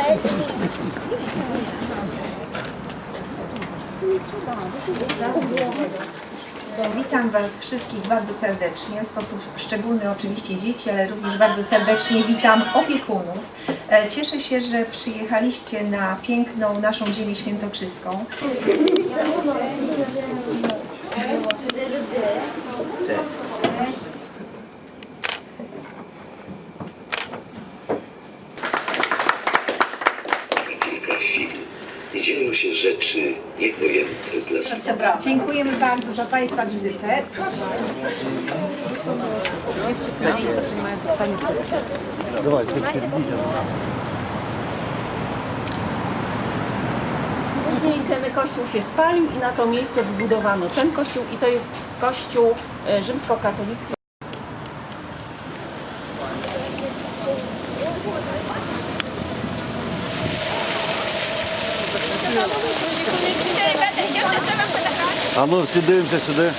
Bardzo. Witam Was wszystkich bardzo serdecznie, w sposób szczególny oczywiście dzieci, ale również bardzo serdecznie witam opiekunów. E, Cieszę się, że przyjechaliście na piękną naszą ziemię świętokrzyską. Nie dzieją się rzeczy niepojęte dla zwykłych. Dziękujemy bardzo za Państwa wizytę. Później ten kościół się spalił i na to miejsce wybudowano ten kościół i to jest kościół e, rzymskokatolicki. А ну всі дивимося сюди.